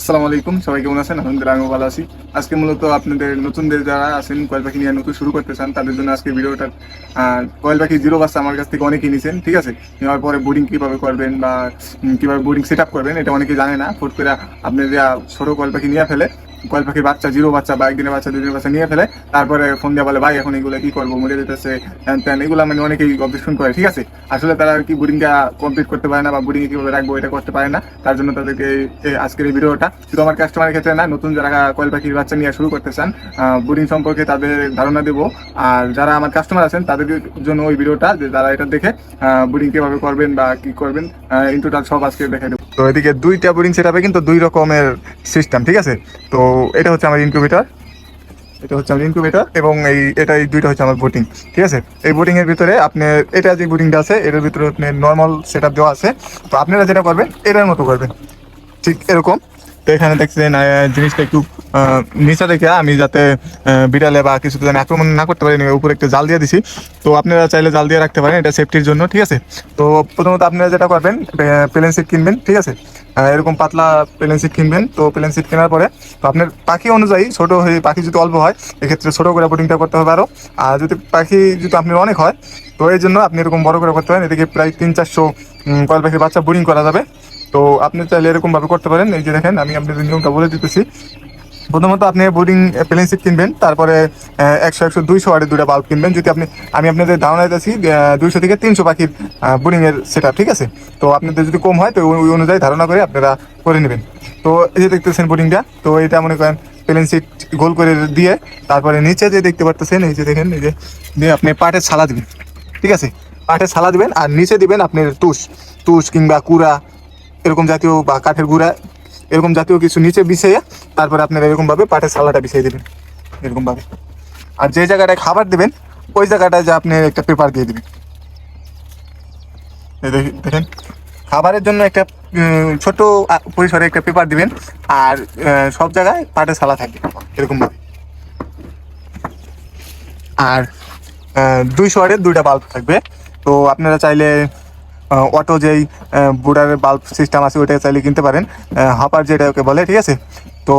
আসসালামু আলাইকুম, সবাই কেমন আছেন? আলহামদুলিল্লাহ আমি ভালো আছি। আজকে মূলত আপনাদের, নতুনদের যারা আছেন, কয়েল পাখি নিয়ে নতুন শুরু করতে চান, তাদের জন্য আজকে ভিডিওটা কয়েল পাখি জিরো বাচ্চা আমার কাছ থেকে অনেকেই নিয়েছেন ঠিক আছে? নেওয়ার পরে বোর্ডিং কীভাবে করবেন বা কীভাবে বোর্ডিং সেট করবেন, এটা অনেকে জানে না। ফোট করে আপনারা ছোট কয়েল পাখি নিয়ে ফেলে। কয়েল পাখির বাচ্চা? জিরো বাচ্চা বা একদিনের বাচ্চা, দুদিনের বাচ্চা নিয়ে ফেলে, তারপরে ফোন দিয়ে বলে, ভাই, এখন এগুলো কি করব? মরে যেতেছে ত্যান, এগুলো মানে অনেকেই অবজেকশন করে, ঠিক আছে? আসলে তারা আর কি বোর্ডিংটা কমপ্লিট করতে পারে না বা বোর্ডিং কীভাবে রাখব এটা করতে পারে না, তার জন্য তাদেরকে আজকের এই ভিডিওটা, শুধু আমার কাস্টমারের ক্ষেত্রে না, নতুন যারা কয়েল পাখির বাচ্চা নিয়ে শুরু করতে চান বোর্ডিং সম্পর্কে তাদের ধারণা দেবো, আর যারা আমার কাস্টমার আছেন, তাদের জন্য ওই ভিডিওটা, যে তারা এটা দেখে বোর্ডিং কীভাবে করবেন বা কি করবেন ইন্টুটাল সব আজকে দেখাই দেবো। তো এদিকে দুইটা বোরিং সেট কিন্তু দুই রকমের সিস্টেম ঠিক আছে? তো এটা হচ্ছে আমার ইনকিউবেটার এটা হচ্ছে আমার ইনকিউবেটার এবং এই এটা এই দুইটা হচ্ছে আমার বোটিং ঠিক আছে? এই বোটিংয়ের ভিতরে আপনি, এটা যে বোটিংটা আছে, এটার ভিতরে আপনি নর্মাল সেট দেওয়া আছে। তো আপনারা যেটা করবেন, এটার মতো করবেন। ঠিক এরকম। তো এখানে দেখছেন জিনিসটা একটু নিচে রেখে আমি যাতে বিড়ালে বা কিছু যেন আক্রমণ না করতে পারি উপরে একটু জাল দিয়ে দিছি। তো আপনারা চাইলে জাল দিয়ে রাখতে পারেন, এটা সেফটির জন্য, ঠিক আছে? তো প্রথমত আপনারা যেটা করবেন প্লেন সিট কিনবেন, ঠিক আছে? এরকম পাতলা প্লেন সিট কিনবেন। তো প্লেন সিট কেনার পরে, তো আপনার পাখি অনুযায়ী ছোট হয়ে, পাখি যদি অল্প হয়, এক্ষেত্রে ছোটো করে বোটিংটা করতে হবে আরও আর যদি পাখি যদি আপনার অনেক হয়, তো এই জন্য আপনি এরকম বড় করে করতে পারেন। এদিকে প্রায় তিন, চারশো কয়েল পাখির বাচ্চা বোরিং করা যাবে। তো আপনি চাইলে এরকমভাবে করতে পারেন। এই যে দেখেন, আমি আপনাদের নিয়মটা বলে দিতেছি। প্রথমত আপনি বোর্ডিং প্লেন সিট কিনবেন, তারপরে একশো একশো, দুইশো ওয়ার্ডের দুটা বাল্ব কিনবেন। যদি আপনি, আমি আপনাদের ধারণা দিতেছি দুইশো থেকে তিনশো পাখির বোর্ডিং এর সেট ঠিক আছে? তো আপনাদের যদি কম হয়, তো ওই অনুযায়ী ধারণা করে আপনারা করে নেবেন। তো এই যে দেখতেছেন বোর্ডিংটা তো এটা মনে করেন প্লেন সিট গোল করে দিয়ে, তারপরে নিচে যে দেখতে পারতেছেন, এই যে দেখেন, এই যে দিয়ে আপনি পাটের ছালা দিবেন, ঠিক আছে? পাটের ছালা দিবেন, আর নিচে দিবেন আপনার তুষ তুষ কিংবা কুড়া, এরকম জাতীয় বা কাঠের গুঁড়া এরকম জাতীয় কিছু নিচে বিছাইয়া তারপরে আপনারা এরকম ভাবে পাটের সালাটা বিছিয়ে দেবেন। এরকম ভাবে আর যে জায়গাটায় খাবার দেবেন, ওই জায়গাটায় যে আপনি একটা পেপার দিয়ে দিবেন। দেখেন। খাবারের জন্য একটা ছোট পরিসরে একটা পেপার দিবেন, আর সব জায়গায় পাটের সালা থাকবে এরকম ভাবে আর দুই ওয়াটের দুইটা বাল্ব থাকবে। তো আপনারা চাইলে অটো যেই বুডারের বাল্ব সিস্টেম আছে ওইটা চাইলে কিনতে পারেন। হাপার যেটা ওকে বলে, ঠিক আছে? তো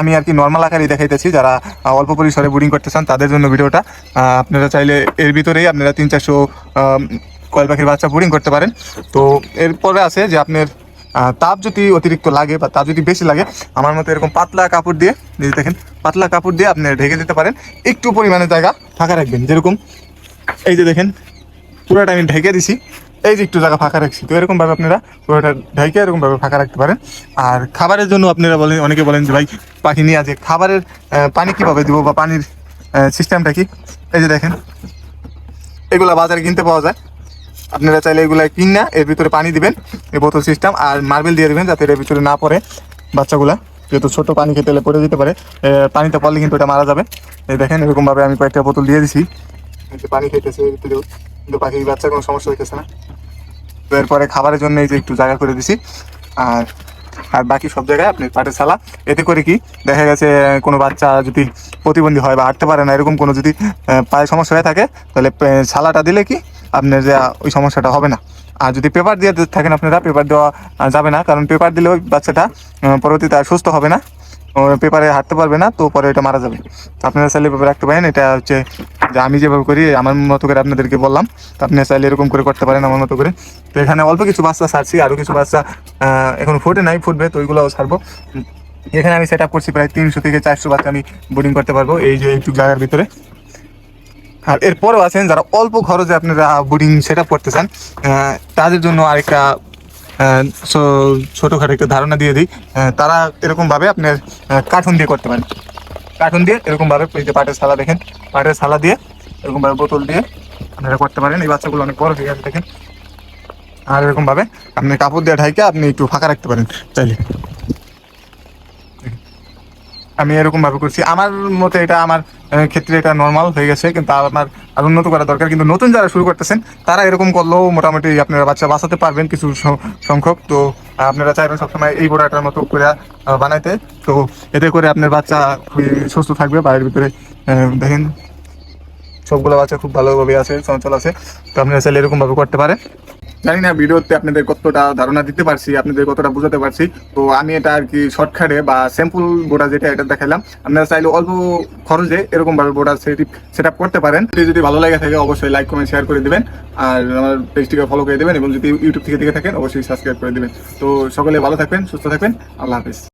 আমি আর কি নর্মাল আকারেই দেখাইতেছি, যারা অল্প পরিসরে বোর্ডিং করতে চান, তাদের জন্য ভিডিওটা। আপনারা চাইলে এর ভিতরেই আপনারা তিন চারশো কয়েল পাখির বাচ্চা বোর্ডিং করতে পারেন। তো এরপরে আছে যে আপনার তাপ যদি অতিরিক্ত লাগে বা তাপ যদি বেশি লাগে, আমার মতো এরকম পাতলা কাপড় দিয়ে, এই যে দেখেন, পাতলা কাপড় দিয়ে আপনি ঢেকে দিতে পারেন। একটু পরিমাণে জায়গা ফাঁকা রাখবেন, যেরকম, এই যে দেখেন, পুরোটা আমি ঢেকে দিছি। এই যে একটু জায়গা ফাঁকা রাখছি। তো এরকম ভাবে আপনারা পুরোটা ঢেকে এরকম ভাবে ফাঁকা রাখতে পারেন। আর খাবারের জন্য আপনারা বলেন অনেকে বলেন যে, ভাই, পাখি নিয়ে আছে খাবারের পানি কীভাবে দিব বা পানির সিস্টেমটা কি? এই যে দেখেন। এগুলা বাজারে কিনতে পাওয়া যায়। আপনারা চাইলে এগুলো কিন না, এর ভিতরে পানি দিবেন, এই বোতল সিস্টেম আর মার্বেল দিয়ে দিবেন যাতে এর ভিতরে না পড়ে বাচ্চাগুলা। যেহেতু ছোট পানি খেতে হলে পড়ে যেতে পারে পানিতে পড়লে কিন্তু এটা মারা যাবে। এই দেখেন, এরকমভাবে আমি কয়েকটা বোতল দিয়ে দিছি। পানি খেতেছে কিন্তু পাখির বাচ্চার কোনো সমস্যা হইতেছে না। তো এরপরে খাবারের জন্য এই যে একটু জায়গা করে দিছি। আর আর বাকি সব জায়গায় আপনি পাটের সালা এতে করে কি দেখা গেছে, কোনো বাচ্চা যদি প্রতিবন্ধী হয় বা হাঁটতে পারে না, এরকম কোনো যদি পায়ে সমস্যা হয়ে থাকে, তাহলে ছালাটা দিলে কি আপনার যে ওই সমস্যাটা হবে না। আর যদি পেপার দিয়ে থাকেন আপনারা, পেপার দেওয়া যাবে না। কারণ পেপার দিলে ওই বাচ্চাটা পরবর্তীতে আর সুস্থ হবে না। পেপারে হাঁটতে পারবে না, তো পরে এটা মারা যাবে। আপনারা চাইলে পেপার রাখতে পারেন, এটা হচ্ছে যে আমি যেভাবে করি, আমার মতো করে আপনাদেরকে বললাম, তো চাইলে এরকম করে করতে পারেন আমার মতো করে। তো এখানে অল্প কিছু বাচ্চা ছাড়ছি আরও কিছু বাচ্চা এখন ফুটে নাই, ফুটবে, তো ওইগুলোও ছাড়বো। এখানে আমি সেট আপ করছি প্রায় তিনশো থেকে চারশো বাচ্চা আমি বোর্ডিং করতে পারব, এই যে একটু জায়গার ভিতরে। আর এরপরেও আছেন, যারা অল্প খরচে আপনারা বোর্ডিং সেট আপ করতে চান তাদের জন্য আরেকটা ছো- ছোটখাটো একটা ধারণা দিয়ে দিই। তারা এরকম ভাবে আপনার কার্টুন দিয়ে করতে পারেন কার্টুন দিয়ে এরকম ভাবে এই যে পাটের সালা দেখেন, পাটের সালা দিয়ে এরকম ভাবে বোতল দিয়ে আপনারা করতে পারেন। এই বাচ্চাগুলো অনেক বড় হয়ে দেখেন। আর এরকম ভাবে আপনি কাপড় দিয়ে ঢাইকে আপনি একটু ফাঁকা রাখতে পারেন, চাইলে। আমি এরকম ভাবে করছি। আমার মতে এটা আমার ক্ষেত্রে এটা নর্মাল হয়ে গেছে, কিন্তু আমার আর উন্নত করা দরকার। কিন্তু নতুন যারা শুরু করতেছেন, তারা এরকম করলেও মোটামুটি আপনারা বাচ্চা বাঁচাতে পারবেন কিছু সংখ্যক। তো আপনারা চাইবেন সবসময় এই বোড়াটার মতো করে বানাইতে। তো এতে করে আপনার বাচ্চা খুবই সুস্থ থাকবে, বাড়ির ভিতরে দেখেন। সবগুলো বাচ্চা খুব ভালোভাবে আছে, চঞ্চল আছে। তো আপনারা চাইলে এরকমভাবে করতে পারেন। জানি না ভিডিওতে আপনাদের কতটা ধারণা দিতে পারছি, আপনাদের কতটা বোঝাতে পারছি। তো আমি এটা আর কি শর্টকাটে বা স্যাম্পল বোর্ডা যেটা, এটা দেখালাম আপনারা চাইলে অল্প খরচে এরকম ভাবে সেটি সেট আপ করতে পারেন। যদি ভালো লাগে থাকে, অবশ্যই লাইক কমেন্ট শেয়ার করে দিবেন। আর আমার পেজটিকে ফলো করে দেবেন এবং যদি ইউটিউব থেকে দেখে থাকেন, অবশ্যই সাবস্ক্রাইব করে দিবেন। তো সকলে ভালো থাকবেন, সুস্থ থাকবেন। আল্লাহ হাফিজ।